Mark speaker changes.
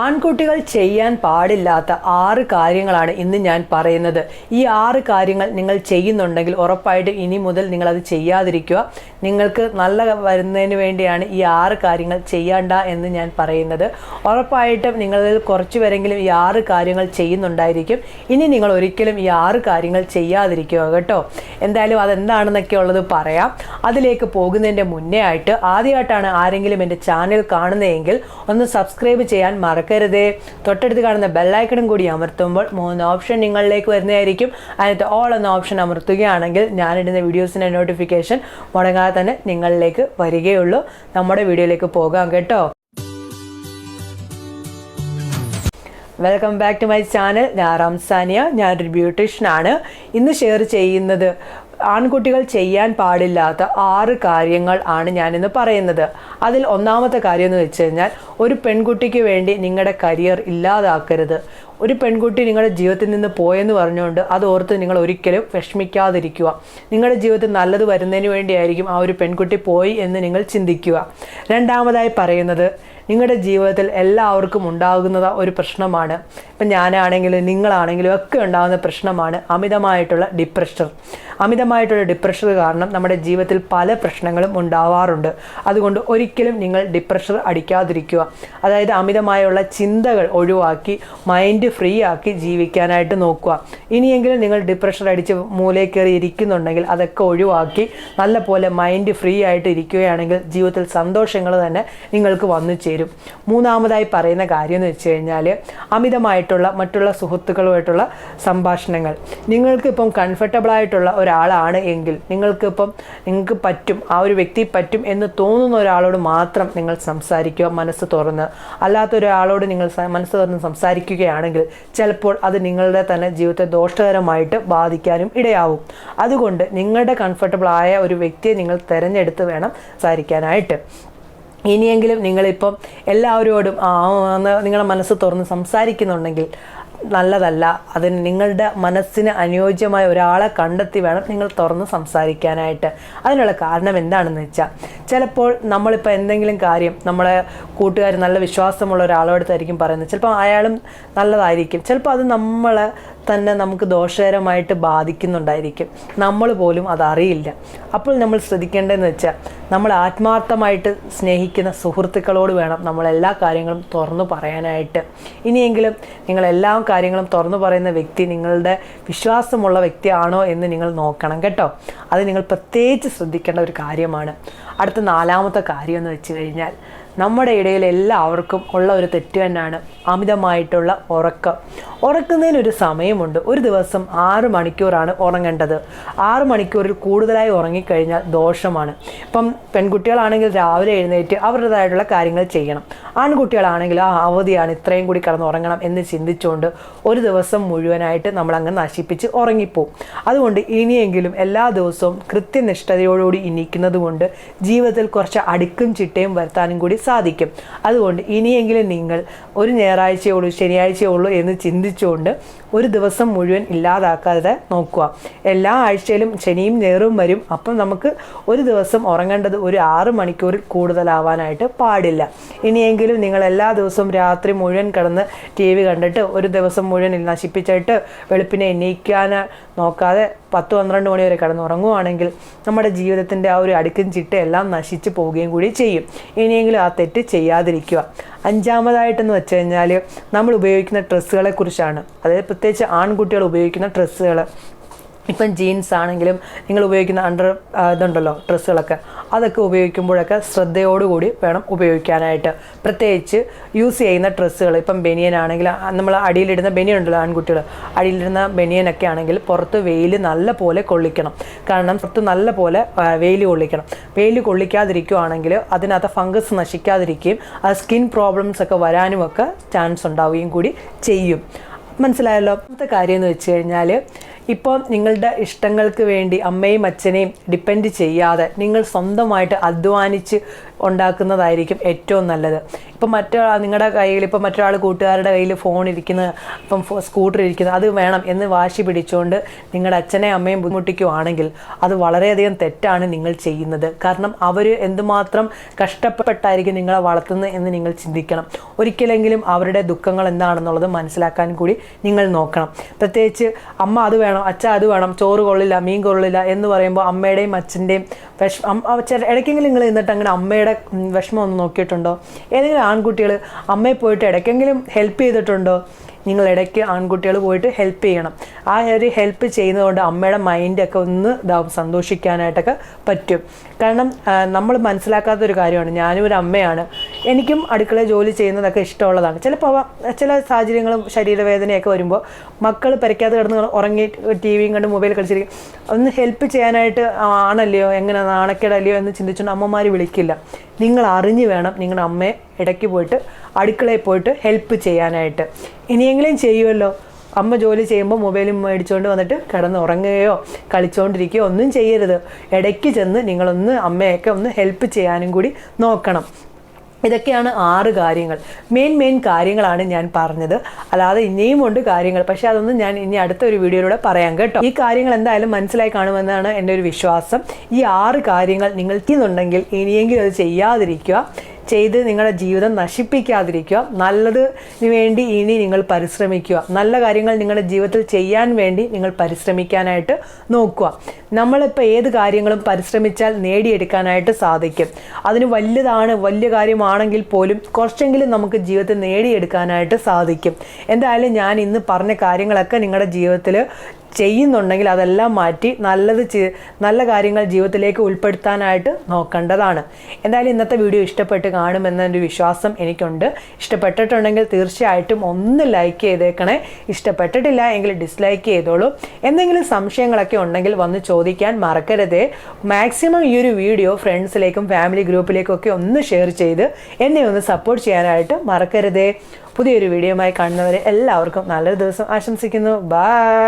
Speaker 1: ആൺകുട്ടികൾ ചെയ്യാൻ പാടില്ലാത്ത ആറ് കാര്യങ്ങളാണ് ഇന്ന് ഞാൻ പറയുന്നത്. ഈ ആറ് കാര്യങ്ങൾ നിങ്ങൾ ചെയ്യുന്നുണ്ടെങ്കിൽ ഉറപ്പായിട്ട് ഇനി മുതൽ നിങ്ങളത് ചെയ്യാതിരിക്കുക. നിങ്ങൾക്ക് നല്ല വരുന്നതിന് വേണ്ടിയാണ് ഈ ആറ് കാര്യങ്ങൾ ചെയ്യണ്ട എന്ന് ഞാൻ പറയുന്നത്. ഉറപ്പായിട്ടും നിങ്ങളിൽ കുറച്ച് പേരെങ്കിലും ഈ ആറ് കാര്യങ്ങൾ ചെയ്യുന്നുണ്ടായിരിക്കും. ഇനി നിങ്ങൾ ഒരിക്കലും ഈ ആറ് കാര്യങ്ങൾ ചെയ്യാതിരിക്കുക കേട്ടോ. എന്തായാലും അതെന്താണെന്നൊക്കെ ഉള്ളത് പറയാം. അതിലേക്ക് പോകുന്നതിന്റെ മുന്നേ ആയിട്ട് ആദ്യമായിട്ടാണ് ആരെങ്കിലും എന്റെ ചാനൽ കാണുന്നതെങ്കിൽ ഒന്ന് സബ്സ്ക്രൈബ് ചെയ്യാൻ മറക്കരുതേ. തൊട്ടടുത്ത് കാണുന്ന ബെല്ലൈക്കണും കൂടി അമർത്തുമ്പോൾ മൂന്ന് ഓപ്ഷൻ നിങ്ങളിലേക്ക് വരുന്നതായിരിക്കും. അതിനകത്ത് ഓൾ എന്ന ഓപ്ഷൻ അമർത്തുകയാണെങ്കിൽ ഞാനിടുന്ന വീഡിയോസിന്റെ നോട്ടിഫിക്കേഷൻ മുടങ്ങാതെ തന്നെ നിങ്ങളിലേക്ക് വരികയുള്ളൂ. നമ്മുടെ വീഡിയോയിലേക്ക് പോകാം കേട്ടോ. Welcome back to my channel ഞാൻ റംസാനിയ. ഞാനൊരു ബ്യൂട്ടീഷ്യനാണ് ഇന്ന് ഷെയർ ചെയ്യുന്നത് ആൺകുട്ടികൾ ചെയ്യാൻ പാടില്ലാത്ത ആറ് കാര്യങ്ങൾ ആണ് ഞാനിന്ന് പറയുന്നത്. അതിൽ ഒന്നാമത്തെ കാര്യം എന്ന് വെച്ച് കഴിഞ്ഞാൽ ഒരു പെൺകുട്ടിക്ക് വേണ്ടി നിങ്ങളുടെ കരിയർ ഇല്ലാതാക്കരുത്. ഒരു പെൺകുട്ടി നിങ്ങളുടെ ജീവിതത്തിൽ നിന്ന് പോയെന്ന് പറഞ്ഞുകൊണ്ട് അത് ഓർത്ത് നിങ്ങൾ ഒരിക്കലും വിഷമിക്കാതിരിക്കുക. നിങ്ങളുടെ ജീവിതത്തിൽ നല്ലത് വരുന്നതിന് വേണ്ടിയായിരിക്കും ആ ഒരു പെൺകുട്ടി പോയി എന്ന് നിങ്ങൾ ചിന്തിക്കുക. രണ്ടാമതായി പറയുന്നത് നിങ്ങളുടെ ജീവിതത്തിൽ എല്ലാവർക്കും ഉണ്ടാകുന്നത് ഒരു പ്രശ്നമാണ്. ഇപ്പം ഞാനാണെങ്കിലും നിങ്ങളാണെങ്കിലും ഒക്കെ ഉണ്ടാകുന്ന പ്രശ്നമാണ് അമിതമായിട്ടുള്ള ഡിപ്രഷൻ അമിതമായിട്ടുള്ള ഡിപ്രഷർ കാരണം നമ്മുടെ ജീവിതത്തിൽ പല പ്രശ്നങ്ങളും ഉണ്ടാവാറുണ്ട്. അതുകൊണ്ട് ഒരിക്കലും നിങ്ങൾ ഡിപ്രഷർ അടിക്കാതിരിക്കുക. അതായത് അമിതമായുള്ള ചിന്തകൾ ഒഴിവാക്കി മൈൻഡ് ഫ്രീ ആക്കി ജീവിക്കാനായിട്ട് നോക്കുക. ഇനിയെങ്കിലും നിങ്ങൾ ഡിപ്രഷൻ അടിച്ച് മൂലയിൽ കയറി ഇരിക്കുന്നുണ്ടെങ്കിൽ അതൊക്കെ ഒഴിവാക്കി നല്ലപോലെ മൈൻഡ് ഫ്രീ ആയിട്ട് ഇരിക്കുകയാണെങ്കിൽ ജീവിതത്തിൽ സന്തോഷങ്ങൾ തന്നെ നിങ്ങൾക്ക് വന്നു ചേരും. മൂന്നാമതായി പറയുന്ന കാര്യം എന്ന് വെച്ച് കഴിഞ്ഞാൽ അമിതമായിട്ടുള്ള മറ്റുള്ള സുഹൃത്തുക്കളുമായിട്ടുള്ള സംഭാഷണങ്ങൾ. നിങ്ങൾക്കിപ്പം കംഫർട്ടബിൾ ആയിട്ടുള്ള ഒരാളാണ് എങ്കിൽ നിങ്ങൾക്കിപ്പം നിങ്ങൾക്ക് പറ്റും ആ ഒരു വ്യക്തി പറ്റും എന്ന് തോന്നുന്ന ഒരാളോട് മാത്രം നിങ്ങൾ സംസാരിക്കുക മനസ്സ് തുറന്ന്. അല്ലാത്ത ഒരാളോട് നിങ്ങൾ മനസ്സ് തുറന്ന് സംസാരിക്കുകയാണെങ്കിൽ ചിലപ്പോൾ അത് നിങ്ങളുടെ തന്നെ ജീവിതത്തെ ദോഷകരമായിട്ട് ബാധിക്കാനും ഇടയാവും. അതുകൊണ്ട് നിങ്ങളുടെ കംഫർട്ടബിൾ ആയ ഒരു വ്യക്തിയെ നിങ്ങൾ തിരഞ്ഞെടുത്ത് വേണം സംസാരിക്കാനായിട്ട്. ഇനിയെങ്കിലും നിങ്ങളിപ്പം എല്ലാവരോടും നിങ്ങളുടെ മനസ്സ് തുറന്ന് സംസാരിക്കുന്നുണ്ടെങ്കിൽ നല്ലതല്ല. അതിന് നിങ്ങളുടെ മനസ്സിന് അനുയോജ്യമായ ഒരാളെ കണ്ടെത്തി വേണം നിങ്ങൾ തുറന്ന് സംസാരിക്കാനായിട്ട്. അതിനുള്ള കാരണം എന്താണെന്ന് വെച്ചാൽ ചിലപ്പോൾ നമ്മളിപ്പോൾ എന്തെങ്കിലും കാര്യം നമ്മളെ കൂട്ടുകാർ നല്ല വിശ്വാസമുള്ള ഒരാളോടത്തായിരിക്കും പറയുന്നത്. ചിലപ്പോൾ അയാളും നല്ലതായിരിക്കും. ചിലപ്പോൾ അത് നമ്മളെ തന്നെ നമുക്ക് ദോഷകരമായിട്ട് ബാധിക്കുന്നുണ്ടായിരിക്കും. നമ്മൾ പോലും അതറിയില്ല അപ്പോൾ നമ്മൾ ശ്രദ്ധിക്കേണ്ടതെന്ന് വെച്ചാൽ നമ്മൾ ആത്മാർത്ഥമായിട്ട് സ്നേഹിക്കുന്ന സുഹൃത്തുക്കളോട് വേണം നമ്മൾ എല്ലാ കാര്യങ്ങളും തുറന്നു പറയാനായിട്ട്. ഇനിയെങ്കിലും നിങ്ങൾ എല്ലാ കാര്യങ്ങളും തുറന്നു പറയുന്ന വ്യക്തി നിങ്ങളുടെ വിശ്വാസമുള്ള വ്യക്തിയാണോ എന്ന് നിങ്ങൾ നോക്കണം കേട്ടോ. അത് നിങ്ങൾ പ്രത്യേകിച്ച് ശ്രദ്ധിക്കേണ്ട ഒരു കാര്യമാണ്. അടുത്ത നാലാമത്തെ കാര്യം എന്ന് വെച്ച് കഴിഞ്ഞാൽ നമ്മുടെ ഇടയിൽ എല്ലാവർക്കും ഉള്ള ഒരു തെറ്റ് തന്നെയാണ്. അമിതമായിട്ടുള്ള ഉറക്കം. ഉറക്കുന്നതിനൊരു സമയമുണ്ട്. ഒരു ദിവസം ആറ് മണിക്കൂറാണ് ഉറങ്ങേണ്ടത്. ആറ് മണിക്കൂറിൽ കൂടുതലായി ഉറങ്ങിക്കഴിഞ്ഞാൽ ദോഷമാണ്. ഇപ്പം പെൺകുട്ടികളാണെങ്കിൽ രാവിലെ എഴുന്നേറ്റ് അവരുടേതായിട്ടുള്ള കാര്യങ്ങൾ ചെയ്യണം. ആൺകുട്ടികളാണെങ്കിൽ ആ അവധിയാണ് ഇത്രയും കൂടി കിടന്ന് ഉറങ്ങണം എന്ന് ചിന്തിച്ചുകൊണ്ട് ഒരു ദിവസം മുഴുവനായിട്ട് നമ്മൾ അങ്ങ് നശിപ്പിച്ച് ഉറങ്ങിപ്പോവും. അതുകൊണ്ട് ഇനിയെങ്കിലും എല്ലാ ദിവസവും കൃത്യനിഷ്ഠതയോടുകൂടി ഇനിക്കുന്നത് കൊണ്ട് ജീവിതത്തിൽ കുറച്ച് അടുക്കും ചിട്ടയും വരുത്താനും കൂടി സാധിക്കും. അതുകൊണ്ട് ഇനിയെങ്കിലും നിങ്ങൾ ഒരു ഞായറാഴ്ചയേ ഉള്ളൂ ശനിയാഴ്ചയേ ഉള്ളൂ എന്ന് ചിന്തിച്ചുകൊണ്ട് ഒരു ദിവസം മുഴുവൻ ഇല്ലാതാക്കാതെ നോക്കുക. എല്ലാ ആഴ്ചയിലും ശനിയും നേറും വരും. അപ്പം നമുക്ക് ഒരു ദിവസം ഉറങ്ങേണ്ടത് ഒരു ആറ് മണിക്കൂറിൽ കൂടുതലാവാനായിട്ട് പാടില്ല. ഇനിയെങ്കിലും നിങ്ങൾ എല്ലാ ദിവസവും രാത്രി മുഴുവൻ കിടന്ന് ടി വി കണ്ടിട്ട് ഒരു ദിവസം മുഴുവൻ നശിപ്പിച്ചിട്ട് വെളുപ്പിനെ എണീക്കാൻ നോക്കാതെ പത്ത് പന്ത്രണ്ട് മണി വരെ കിടന്ന് ഉറങ്ങുവാണെങ്കിൽ നമ്മുടെ ജീവിതത്തിന്റെ ആ ഒരു അടുക്കും ചിട്ടയെല്ലാം നശിച്ചു പോവുകയും കൂടി ചെയ്യും. ഇനിയെങ്കിലും തെറ്റ് ചെയ്യാതിരിക്കുക. അഞ്ചാമതായിട്ടെന്ന് വെച്ച് കഴിഞ്ഞാൽ നമ്മൾ ഉപയോഗിക്കുന്ന ഡ്രസ്സുകളെ കുറിച്ചാണ്. അതായത് പ്രത്യേകിച്ച് ആൺകുട്ടികൾ ഉപയോഗിക്കുന്ന ഡ്രസ്സുകൾ ഇപ്പം ജീൻസ് ആണെങ്കിലും നിങ്ങൾ ഉപയോഗിക്കുന്ന അണ്ടർ ഇതുണ്ടല്ലോ ഡ്രസ്സുകളൊക്കെ അതൊക്കെ ഉപയോഗിക്കുമ്പോഴൊക്കെ ശ്രദ്ധയോടുകൂടി വേണം ഉപയോഗിക്കാനായിട്ട്. പ്രത്യേകിച്ച് യൂസ് ചെയ്യുന്ന ഡ്രസ്സുകൾ ഇപ്പം ബനിയൻ ആണെങ്കിൽ നമ്മൾ അടിയിലിടുന്ന ബനിയൻ ഉണ്ടല്ലോ ആൺകുട്ടികൾ അടിയിലിടുന്ന ബനിയനൊക്കെ ആണെങ്കിൽ പുറത്ത് വെയിൽ നല്ല പോലെ കൊള്ളിക്കണം. കാരണം പുറത്ത് നല്ല പോലെ വെയിൽ കൊള്ളിക്കണം. വെയിൽ കൊള്ളിക്കാതിരിക്കുകയാണെങ്കിൽ അതിനകത്ത് ഫംഗസ് നശിക്കാതിരിക്കുകയും ആ സ്കിൻ പ്രോബ്ലംസ് ഒക്കെ വരാനും ഒക്കെ ചാൻസ് ഉണ്ടാവുകയും കൂടി ചെയ്യും. മനസ്സിലായല്ലോ? അടുത്ത കാര്യം എന്ന് വെച്ച് കഴിഞ്ഞാൽ ഇപ്പോൾ നിങ്ങളുടെ ഇഷ്ടങ്ങൾക്ക് വേണ്ടി അമ്മയും അച്ഛനെയും ഡിപ്പെൻഡ് ചെയ്യാതെ നിങ്ങൾ സ്വന്തമായിട്ട് അധ്വാനിച്ച് ഉണ്ടാക്കുന്നതായിരിക്കും ഏറ്റവും നല്ലത്. ഇപ്പം മറ്റൊരാൾ നിങ്ങളുടെ കയ്യിൽ ഇപ്പം മറ്റൊരാൾ കൂട്ടുകാരുടെ കയ്യിൽ ഫോൺ ഇരിക്കുന്നത് ഇപ്പം സ്കൂട്ടർ ഇരിക്കുന്നത് അത് വേണം എന്ന് വാശി പിടിച്ചുകൊണ്ട് നിങ്ങളുടെ അച്ഛനെ അമ്മയും ബുദ്ധിമുട്ടിക്കുവാണെങ്കിൽ അത് വളരെയധികം തെറ്റാണ് നിങ്ങൾ ചെയ്യുന്നത്. കാരണം അവർ എന്തുമാത്രം കഷ്ടപ്പെട്ടായിരിക്കും നിങ്ങളെ വളർത്തുന്നത് എന്ന് നിങ്ങൾ ചിന്തിക്കണം. ഒരിക്കലെങ്കിലും അവരുടെ ദുഃഖങ്ങൾ എന്താണെന്നുള്ളത് മനസ്സിലാക്കാൻ കൂടി നിങ്ങൾ നോക്കണം. പ്രത്യേകിച്ച് അമ്മ അത് വേണം അച്ഛ അത് വേണം ചോറ് കൊള്ളില്ല മീൻ കൊള്ളില്ല എന്ന് പറയുമ്പോൾ അമ്മയുടെയും അച്ഛന്റെയും വിഷമം. ഇടയ്ക്കെങ്കിലും നിങ്ങൾ നിന്നിട്ട് അങ്ങനെ അമ്മയുടെ വിഷമം ഒന്ന് നോക്കിയിട്ടുണ്ടോ? ഏതെങ്കിലും ആൺകുട്ടികൾ അമ്മയെ പോയിട്ട് ഇടയ്ക്കെങ്കിലും ഹെൽപ്പ് ചെയ്തിട്ടുണ്ടോ? നിങ്ങൾ ഇടയ്ക്ക് ആൺകുട്ടികൾ പോയിട്ട് ഹെൽപ്പ് ചെയ്യണം. ആ ഒരു ഹെൽപ്പ് ചെയ്യുന്നതുകൊണ്ട് അമ്മയുടെ മൈൻഡൊക്കെ ഒന്ന് ഇതാവും സന്തോഷിക്കാനായിട്ടൊക്കെ പറ്റും. കാരണം നമ്മൾ മനസ്സിലാക്കാത്തൊരു കാര്യമാണ്. ഞാനും ഒരു അമ്മയാണ്. എനിക്കും അടുക്കള ജോലി ചെയ്യുന്നതൊക്കെ ഇഷ്ടമുള്ളതാണ്. ചിലപ്പോൾ ചില സാഹചര്യങ്ങളും ശരീരവേദനയൊക്കെ വരുമ്പോൾ മക്കൾ പെരയ്ക്കാതെ കിടന്ന് ഉറങ്ങി ടി വിയും കണ്ട് മൊബൈൽ കളിച്ചിരിക്കും. ഒന്ന് ഹെൽപ്പ് ചെയ്യാനായിട്ട് ആണല്ലയോ എങ്ങനെ നാണക്കേടല്ലയോ എന്ന് ചിന്തിച്ചുകൊണ്ട് അമ്മമാർ വിളിക്കില്ല. നിങ്ങൾ അറിഞ്ഞു വേണം നിങ്ങളുടെ അമ്മയെ ഇടയ്ക്ക് പോയിട്ട് അടുക്കളയിൽ പോയിട്ട് ഹെൽപ്പ് ചെയ്യാനായിട്ട്. ഇനിയെങ്കിലും ചെയ്യുമല്ലോ അമ്മ ജോലി ചെയ്യുമ്പോൾ മൊബൈലും മേടിച്ചുകൊണ്ട് വന്നിട്ട് കിടന്ന് ഉറങ്ങുകയോ കളിച്ചുകൊണ്ടിരിക്കുകയോ ഒന്നും ചെയ്യരുത്. ഇടയ്ക്ക് ചെന്ന് നിങ്ങളൊന്ന് അമ്മയൊക്കെ ഒന്ന് ഹെൽപ്പ് ചെയ്യാനും കൂടി നോക്കണം. ഇതൊക്കെയാണ് ആറ് കാര്യങ്ങൾ. മെയിൻ മെയിൻ കാര്യങ്ങളാണ് ഞാൻ പറഞ്ഞത്. അല്ലാതെ ഇനിയും ഉണ്ട് കാര്യങ്ങൾ. പക്ഷെ അതൊന്നും ഞാൻ ഇനി അടുത്ത ഒരു വീഡിയോയിലൂടെ പറയാം കേട്ടോ. ഈ കാര്യങ്ങൾ എന്തായാലും മനസ്സിലായി കാണുമെന്നാണ് എന്റെ ഒരു വിശ്വാസം. ഈ ആറ് കാര്യങ്ങൾ നിങ്ങൾ ചെയ്യുന്നുണ്ടെങ്കിൽ ഇനിയെങ്കിലും അത് ചെയ്യാതിരിക്കുക. ചെയ്ത് നിങ്ങളുടെ ജീവിതം നശിപ്പിക്കാതിരിക്കുക. നല്ലതിന് വേണ്ടി ഇനി നിങ്ങൾ പരിശ്രമിക്കുക. നല്ല കാര്യങ്ങൾ നിങ്ങളുടെ ജീവിതത്തിൽ ചെയ്യാൻ വേണ്ടി നിങ്ങൾ പരിശ്രമിക്കാനായിട്ട് നോക്കുക. നമ്മളിപ്പോൾ ഏത് കാര്യങ്ങളും പരിശ്രമിച്ചാൽ നേടിയെടുക്കാനായിട്ട് സാധിക്കും. അതിന് വലുതാണ് വലിയ കാര്യമാണെങ്കിൽ പോലും കുറച്ചെങ്കിലും നമുക്ക് ജീവിതത്തിൽ നേടിയെടുക്കാനായിട്ട് സാധിക്കും. എന്തായാലും ഞാൻ ഇന്ന് പറഞ്ഞ കാര്യങ്ങളൊക്കെ നിങ്ങളുടെ ജീവിതത്തിൽ ചെയ്യുന്നുണ്ടെങ്കിൽ അതെല്ലാം മാറ്റി നല്ലത് നല്ല കാര്യങ്ങൾ ജീവിതത്തിലേക്ക് ഉൾപ്പെടുത്താനായിട്ട് നോക്കേണ്ടതാണ്. എന്തായാലും ഇന്നത്തെ വീഡിയോ ഇഷ്ടപ്പെട്ട് കാണുമെന്നൊരു വിശ്വാസം എനിക്കുണ്ട്. ഇഷ്ടപ്പെട്ടിട്ടുണ്ടെങ്കിൽ തീർച്ചയായിട്ടും ഒന്ന് ലൈക്ക് ചെയ്തേക്കണേ. ഇഷ്ടപ്പെട്ടിട്ടില്ല എങ്കിൽ ഡിസ്ലൈക്ക് ചെയ്തോളൂ. എന്തെങ്കിലും സംശയങ്ങളൊക്കെ ഉണ്ടെങ്കിൽ വന്ന് ചോദിക്കാൻ മറക്കരുതേ. മാക്സിമം ഈ ഒരു വീഡിയോ ഫ്രണ്ട്സിലേക്കും ഫാമിലി ഗ്രൂപ്പിലേക്കും ഒക്കെ ഒന്ന് ഷെയർ ചെയ്ത് എന്നെ ഒന്ന് സപ്പോർട്ട് ചെയ്യാനായിട്ട് മറക്കരുതേ. പുതിയൊരു വീഡിയോയുമായി കാണുന്നവരെ എല്ലാവർക്കും നല്ലൊരു ദിവസം ആശംസിക്കുന്നു. ബൈ